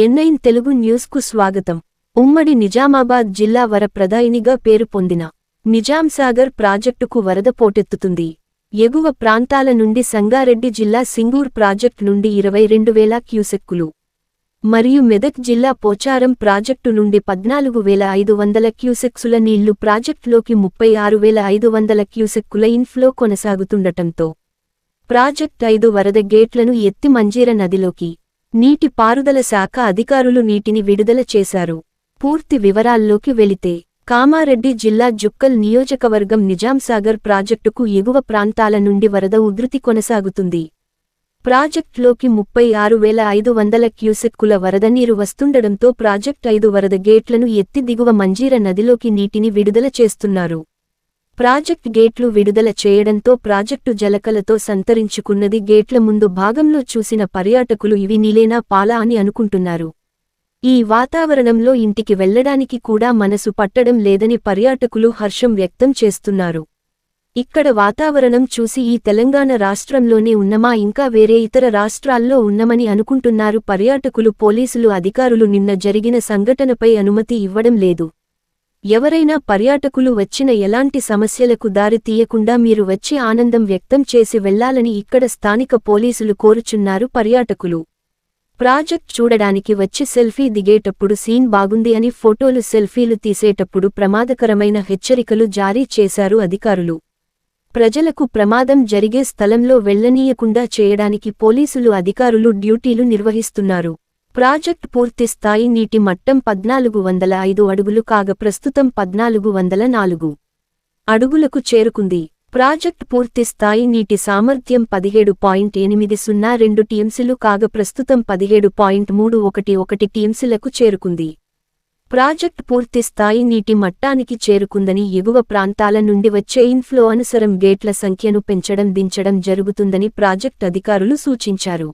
ఎన్నైన్ తెలుగు న్యూస్కు స్వాగతం. ఉమ్మడి నిజామాబాద్ జిల్లా వరప్రదాయినిగా పేరు పొందిన నిజాంసాగర్ ప్రాజెక్టుకు వరద పోటెత్తుతుంది. ఎగువ ప్రాంతాల నుండి సంగారెడ్డి జిల్లా సింగూర్ ప్రాజెక్టు నుండి ఇరవై రెండు వేల క్యూసెక్కులు మరియు మెదక్ జిల్లా పోచారం ప్రాజెక్టు నుండి పద్నాలుగు వేల ఐదు వందల క్యూసెక్సుల నీళ్ళు ప్రాజెక్టులోకి ముప్పై ఆరు వేల ఐదు వందల క్యూసెక్కుల ఇన్ఫ్లో కొనసాగుతుండటంతో ప్రాజెక్ట్ ఐదు వరద గేట్లను ఎత్తి మంజీర నదిలోకి నీటి పారుదల శాఖ అధికారులు నీటిని విడుదల చేశారు. పూర్తి వివరాల్లోకి వెళితే కామారెడ్డి జిల్లా జుక్కల్ నియోజకవర్గం నిజాంసాగర్ ప్రాజెక్టుకు ఎగువ ప్రాంతాల నుండి వరద ఉధృతి కొనసాగుతుంది. ప్రాజెక్టులోకి ముప్పై ఆరు వేల ఐదు వందల క్యూసెక్కుల వరద నీరు వస్తుండడంతో ప్రాజెక్ట్ ఐదు వరద గేట్లను ఎత్తి దిగువ మంజీర నదిలోకి నీటిని విడుదల చేస్తున్నారు. ప్రాజెక్ట్ గేట్లు విడుదల చేయడంతో ప్రాజెక్టు జలకలతో సంతరించుకున్నది గేట్ల ముందు భాగంలో చూసిన పర్యాటకులు ఇవి నీలేనా పాలా అని అనుకుంటున్నారు. ఈ వాతావరణంలో ఇంటికి వెళ్ళడానికి కూడా మనసు పట్టడం లేదని పర్యాటకులు హర్షం వ్యక్తం చేస్తున్నారు. ఇక్కడ వాతావరణం చూసి ఈ తెలంగాణ రాష్ట్రంలోనే ఉన్నమా ఇంకా వేరే ఇతర రాష్ట్రాల్లో ఉన్నమని అనుకుంటున్నారు పర్యాటకులు పోలీసులు అధికారులు నిన్న జరిగిన సంఘటనపై అనుమతి ఇవ్వడం లేదు. ఎవరైనా పర్యాటకులు వచ్చిన ఎలాంటి సమస్యలకు దారి తీయకుండా మీరు వచ్చి ఆనందం వ్యక్తం చేసి వెళ్ళాలని ఇక్కడ స్థానిక పోలీసులు కోరుచున్నారు పర్యాటకులు. ప్రాజెక్ట్ చూడడానికి వచ్చి సెల్ఫీ దిగేటప్పుడు సీన్ బాగుంది అని ఫోటోలు సెల్ఫీలు తీసేటప్పుడు ప్రమాదకరమైన హెచ్చరికలు జారీ చేశారు అధికారులు. ప్రజలకు ప్రమాదం జరిగే స్థలంలో వెళ్ళనీయకుండా చేయడానికి పోలీసులు అధికారులు డ్యూటీలు నిర్వహిస్తున్నారు. ప్రాజెక్ట్ పూర్తి స్థాయి నీటి మట్టం పద్నాలుగు వందల ఐదు అడుగులు కాగ ప్రస్తుతం పద్నాలుగు వందల నాలుగు అడుగులకు చేరుకుంది. ప్రాజెక్ట్ పూర్తి స్థాయి నీటి సామర్థ్యం పదిహేడు పాయింట్ ఎనిమిది సున్నా రెండు టీఎంసీలు కాగ ప్రస్తుతం పదిహేడు పాయింట్ మూడు ఒకటి ఒకటి టీఎంసీలకు చేరుకుంది. ప్రాజెక్ట్ పూర్తి స్థాయి నీటి మట్టానికి చేరుకుందని ఎగువ ప్రాంతాల నుండి వచ్చే ఇన్ఫ్లో అనుసరం గేట్ల సంఖ్యను పెంచడం దించడం జరుగుతుందని ప్రాజెక్ట్ అధికారులు సూచించారు.